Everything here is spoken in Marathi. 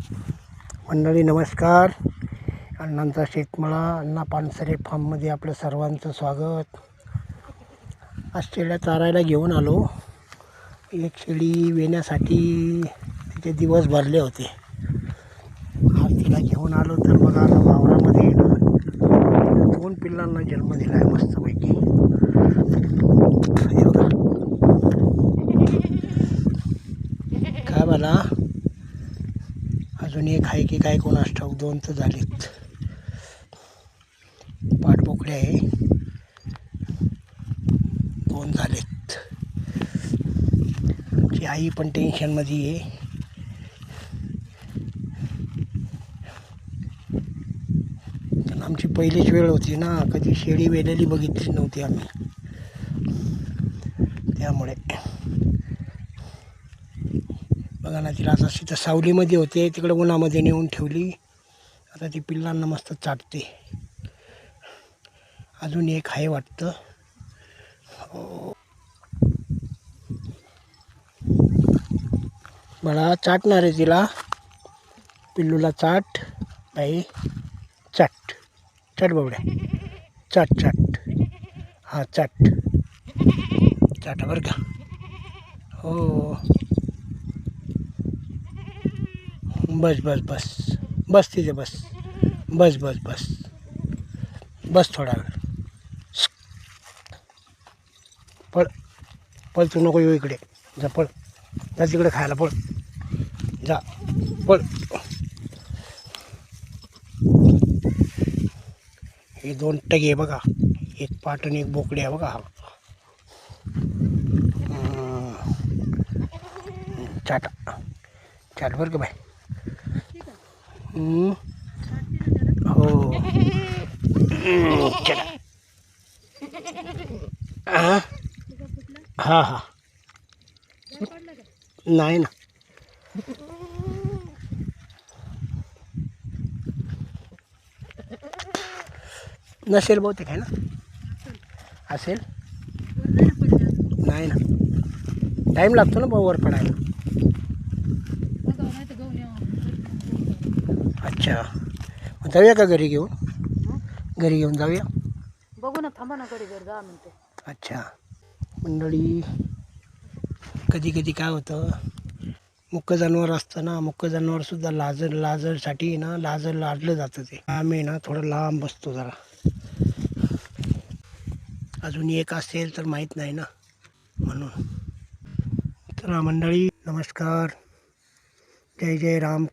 मंडळी नमस्कार. अण्णांचा शेतमळा अण्णा पानसरे फार्ममध्ये आपलं सर्वांचं स्वागत. आज शेळ्या चारायला घेऊन आलो. एक शेळी वेण्यासाठी तिचे दिवस भरले होते. आज तिला घेऊन आलो तर बघा आता वावरामध्ये दोन पिल्लांना जन्म दिला आहे मस्तपैकी काय मला अजून एक आहे की काय कोणास ठाऊक दोन तर झालेत. पाठबोकड्या आहे. दोन झालेत. आमची आई पण टेन्शनमध्ये आहे. आमची पहिलीच वेळ होती ना कधी शेळी वेलेली बघितली नव्हती आम्ही. त्यामुळे. बघा ना तिला आता तिथं सावलीमध्ये होते तिकडे उन्हामध्ये नेऊन ठेवली. आता ती पिल्लांना मस्त चाटते. अजून एक आहे वाटतं. हो. चाटणार आहे तिला. पिल्लूला चाट. बाई चाट. चाट बाबड्या. चाट चाट. हां चाट. चाटा बरं का. हो. बस बस बस. बस तिथे बस. बस बस बस. बस थोडा वेळ. पळ. पळ तू नको येऊ इकडे. जा पळ. जा तिकडे खायला पळ. जा. पळ. हे दोन टगे आहे बघा. एक पाट आणि एक बोकडे आहे बघा हा. चाटा. चाट बरं का बाय हो चला हा हा नाही ना नसेल बहुतेक आहे ना? असेल? नाही ना. टाईम लागतो ना भाऊ वर पडायला. अच्छा. मग जाऊया का घरी घेऊन? घरी घेऊन जाऊया? बघू ना थांबा ना कडे जर दहा मिनिटं. अच्छा. मंडळी कधी कधी काय होतं मुक्क जनावर असतं ना मुक्क जनावरसुद्धा लाजर लाजरसाठी ना लाजर लादलं जातं ते. आम्ही ना थोडं लांब बसतो जरा. अजून एक असेल तर माहीत नाही ना म्हणून. तर मंडळी नमस्कार. जय जय राम